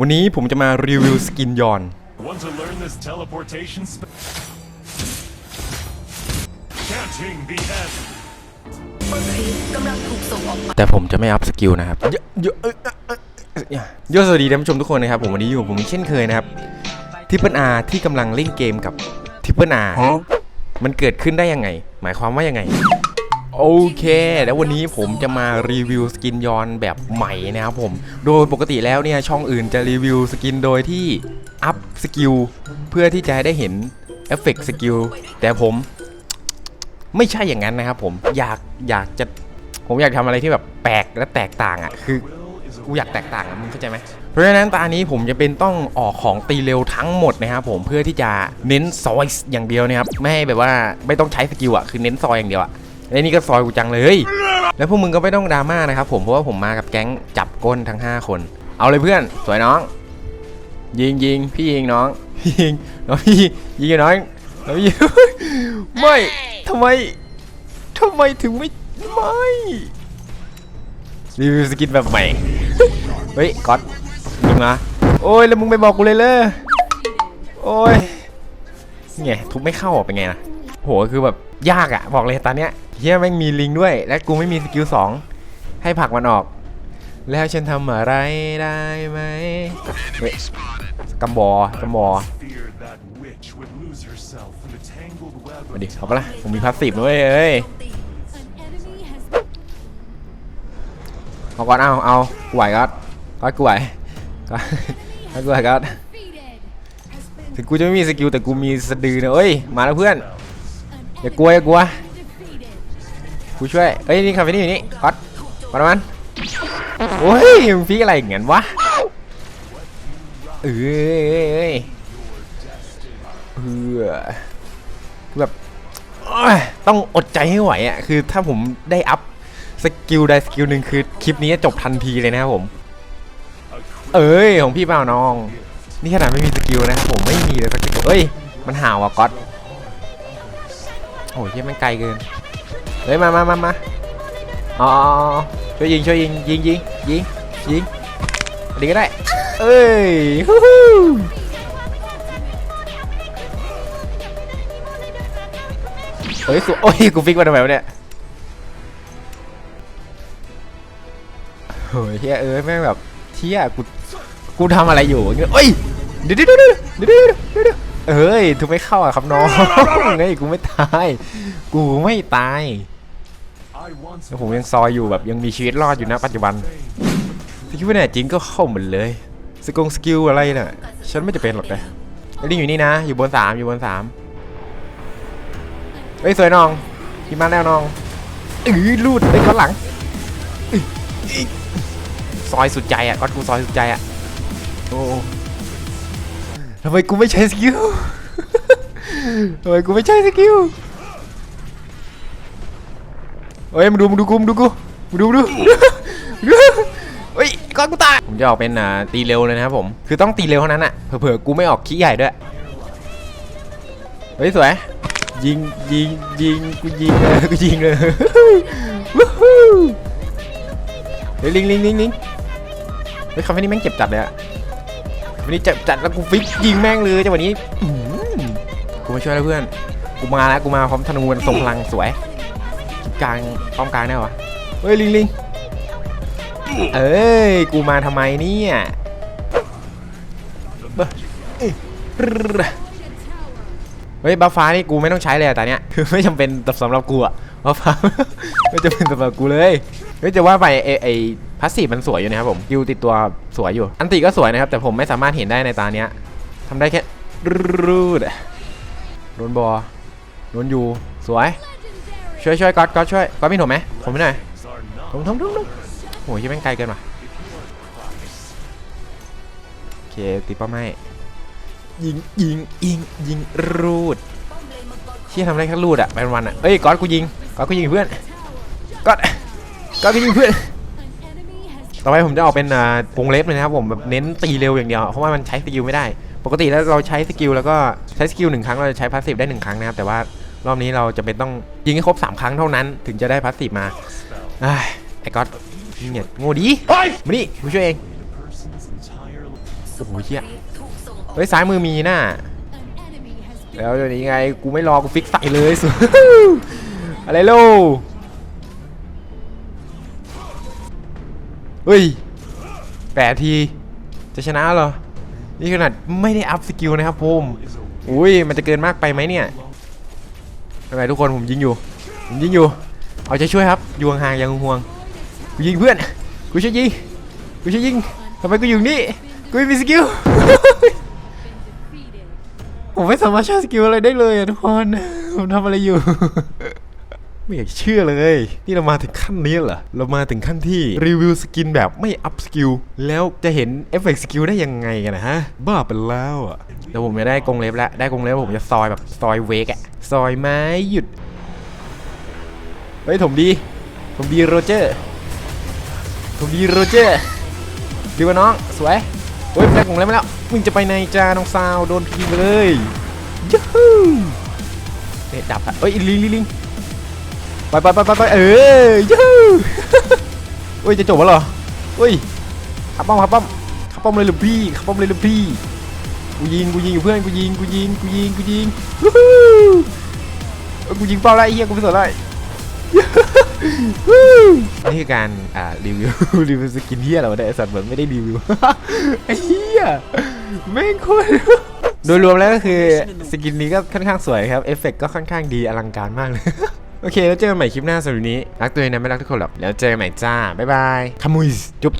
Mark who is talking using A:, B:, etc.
A: วันนี้ผมจะมารีวิวสกินยอน
B: Want to learn this teleportation spell? Catching the end.
C: กำลังถูกส่งออกมา
A: แต่ผมจะไม่อัพสกิลนะครับ เยอะเยอะเอ้ยเอ้ยเอ้ยเอ้ยเยอะสวัสดีท่านผู้ชมทุกคนนะครับ ผมวันนี้อยู่กับผมเช่นเคยนะครับทิปเปิลอาที่กำลังเล่นเกมกับทิปเปิลอามันเกิดขึ้นได้ยังไง หมายความว่ายังไง โอเค แล้ววันนี้ผมจะมารีวิวสกินยอนแบบใหม่นะครับผม โดยปกติแล้วเนี่ยช่องอื่นจะรีวิวสกินโดยที่อัพสกิลเพื่อที่จะได้เห็นเอฟเฟกต์สกิลแต่ผมไม่ใช่อย่างนั้นนะครับผมอยากอยากจะผมอยากทำอะไรที่แบบแปลกและแตกต่างอะคือกูอยากแตกต่างอะมึงเข้าใจไหมเพราะฉะนั้นตานี้ผมจะเป็นต้องออกของตีเร็วทั้งหมดนะครับผมเพื่อที่จะเน้นซอยอย่างเดียวนะครับไม่ให้แบบว่าไม่ต้องใช้สกิลอะคือเน้นซอยอย่างเดียวอะ ไอ้นี่ก็ซอยกูจังเลย แล้วพวกมึงก็ไม่ต้องดราม่านะครับผมเพราะว่าผมมากับแก๊งจับก้นทั้ง 5 คน เอาเลยเพื่อน สวยน้อง ยิงยิงพี่ยิงน้องพี่ยิงน้องพี่ยิงน้องน้องพี่ไม่ทำไมทำไมถึงไม่ไม่รีวิวสกินแบบใหม่เฮ้ยก๊อตยิงมาโอ้ยแล้วมึงไม่บอกกูเลยเลยโอ้ยไงทุบไม่เข้าอะเป็นไงนะ โหคือแบบยากอะบอกเลยตอนเนี้ยเฮียแม่งมีลิงด้วย และกูไม่มีสกิลสองให้ผลักมันออก แล้วฉันทำอะไรได้ไหมเฮ้ยกำบอกำบอมาดิเอาปะล่ะผมมีพาสซีฟด้วยเอ้ยเอาก่อนเอาเอากูไหวก็ก็กูไหวก็ก็กูไหวก็ถึงกูจะไม่มีสกิลแต่กูมีสะดือนะเอ้ยมาแล้วเพื่อน อย่ากลัวอย่ากลัวกูช่วยเอ้ยนี่คาเฟนี่อยู่นี่ก๊อตก๊อตมันโอ้ยมึงฟิกอะไรอย่างงั้นวะเอ้ยเอ้ยเอ้ยเออคือแบบต้องอดใจให้ไหวอะคือถ้าผมได้อัพสกิลใดสกิลหนึ่งคือคลิปนี้จะจบทันทีเลยนะครับผม เอ้ยของพี่เปล่าน้อง นี่ขนาดไม่มีสกิลนะครับผมไม่มีเลยสกิลเอ้ย มันห่าวอะก๊อต โอ้ยเหี้ยมันไกลเกิน เฮ้ยมามามามาอ๋อช่วยยิงช่วยยิงยิงยิงยิงยิงอันนี้ก็ได้ เอ้ยฮู้ฮู้เฮ้ยสวยโอ้ยกูฟิกมาทำไมวะเนี่ยโอ้ยเฮียเอ้ยแม่งแบบเที่ยกูกูทำอะไรอยู่เงี้ยเอ้ยเดี๋ยวเดี๋ยวเดี๋ยวเดี๋ยวเดี๋ยว เดี๋ยวเดี๋ยวเอ้ยถูกไม่เข้าอะครับน้องไงกูไม่ตาย กูไม่ตาย
B: I once
A: แล้วผมยังซอยอยู่แบบยังมีชีวิตรอดอยู่นะปัจจุบันถ้าคิดว่าแน่จริงก็เข้าหมดเลย สกงสกิลอะไรน่ะ ฉันไม่จะเป็นหรอกนะไอ้ลิงอยู่นี่นะ อยู่บนสามอยู่บนสามเฮ้ยสวยน้องพี่มาแล้วน้องเอ้ยลูดไปข้างหลังอื้ออีกซอยสุดใจอะก็กูซอยสุดใจอะโอ้ ทำไมกูไม่ใช้สกิลทำไมกูไม่ใช้สกิลเฮ้ยมาดูมาดูกูมาดูกูมาดูมาดูดูเฮ้ยก้อนกูตายผมจะออกเป็นอ่าตีเร็วเลยนะครับผมคือต้องตีเร็วเท่านั้นอะเผื่อๆกูไม่ออกขี้ใหญ่ด้วยเฮ้ยสวยยิงยิงยิงกูยิงเลยกูยิงเลยวู้ฮู้เฮ้ยลิงลิงลิงลิงเฮ้ยคำนี้แม่งเจ็บจัดเลยอะ คำนี้เจ็บจัดแล้วกูฟิกยิงแม่งเลยจังหวะนี้อื้อหือกูมาช่วยแล้วเพื่อน กูมาแล้วกูมาพร้อมธนูอันทรงพลังสวยกลางป้อมกลางได้วะเฮ้ยลิงลิงเอ้ยกูมาทำไมเนี่ยเบ้อเอ้ยเฮ้ยบัฟฟ้านี่กูไม่ต้องใช้เลยอะตอนเนี้ยคือไม่จำเป็นสำหรับกูอะบัฟฟ้า ไม่จำเป็นสำหรับกูเลยเฮ้ยจะว่าไปไอไอพาสซีฟมันสวยอยู่นะครับผมกิวติดตัว สวยอยู่ อันติก็สวยนะครับ แต่ผมไม่สามารถเห็นได้ในตาเนี้ยทำได้แค่รูดอะโดนบอโดนอยู่สวย ช่วยช่วยก๊อตก๊อตช่วยก๊อตมีถมไหมผมไม่หน่อยถมถมถมถมโอ้ยยังแม่งไกลเกินว่ะโอเคตีป้าไม่ยิงยิงยิงยิงรูดเชี่ยทำได้แค่รูดอะเป็นวันอะเอ้ยก๊อตกูยิงก๊อตกูยิงเพื่อนก๊อตก๊อตกูยิงเพื่อน ต่อไปผมจะออกเป็นอ่าวงเล็บเลยนะครับผมแบบเน้นตีเร็วอย่างเดียว เพราะว่ามันใช้สกิลไม่ได้ ปกติแล้วเราใช้สกิลแล้วก็ใช้สกิลหนึ่งครั้งเราจะใช้พาสซีฟได้หนึ่งครั้งนะครับแต่ว่ารอบนี้เราจะเป็นต้องยิงให้ครบสามครั้งเท่านั้น ถึงจะได้พาสซีฟมาไอ้ก๊อตเนี่ยโง่ดีมานี่กูช่วยเองโอ้โหเหี้ย
C: ถูกส่ออก
A: เฮ้ยซ้ายมือมีน่ะแล้วเดี๋ยวนี้ไงกูไม่รอกูฟิกใส่เลยสุดอะไรโล เฮ้ยแปดที จะชนะเหรอ นี่ขนาดไม่ได้อัพสกิลนะครับผมอุ้ยมันจะเกินมากไปไหมเนี่ยทำไมทุกคนผมยิงอยู่ผมยิงอยู่ เอาใจช่วยครับอยู่ห่างๆอย่างห่วงกูยิงเพื่อนกูช่วยยิงกูช่วยยิงทำไมกูอยู่นี่กูไม่มีสกิลผมไม่สามารถใช้สกิลอะไรได้เลยทุกคนผมทำอะไรอยู่ ไม่อยากเชื่อเลย นี่เรามาถึงขั้นนี้เหรอ เรามาถึงขั้นที่รีวิวสกินแบบไม่อัพสกิล แล้วจะเห็นเอฟเฟกต์สกิลได้ยังไงกันนะฮะ บ้าไปแล้วอะเดี๋ยวผมจะได้กรงเล็บแล้ว ได้กรงเล็บผมจะซอยแบบซอยเวกอะซอยไม้หยุด เฮ้ย ถมดี ถมดีโรเจอร์ ถมดีโรเจอร์ดีว่าน้อง สวยโอ้ยได้กรงเล็บมาแล้วมึงจะไปในจาน้องซาว โดนพีไปเลยยูฮูเนี่ยดับอะเอ้ยลิงลิงลิง ไปไปไปไปไปเออยูฮูเฮ้ยจะจบแล้วเหรอเฮ้ยขับป้อมขับป้อมขับป้อมเลยหรือพี่ขับป้อมเลยหรือพี่กูยิงกูยิงอยู่เพื่อนกูยิงกูยิงกูยิงกูยิงวู้ฮู้กูยิงเป้าได้เฮียกูไม่สนได้นี่คือการอ่ารีวิวรีวิวสกินเฮียอะไรวะเนี่ยไอ้สัตว์เหมือนไม่ได้รีวิวไอ้เฮียแม่งโคตรโดยรวมแล้วก็คือสกินนี้ก็ค่อนข้างสวยครับเอฟเฟกก็ค่อนข้างดีอลังการมากเลย โอเค แล้วเจอกันใหม่คลิปหน้าสำหรับวันนี้ รักตัวเองนะไม่รักทุกคนหรอกแล้วเจอกันใหม่จ้า บ๊ายบายขมุยจุ๊บ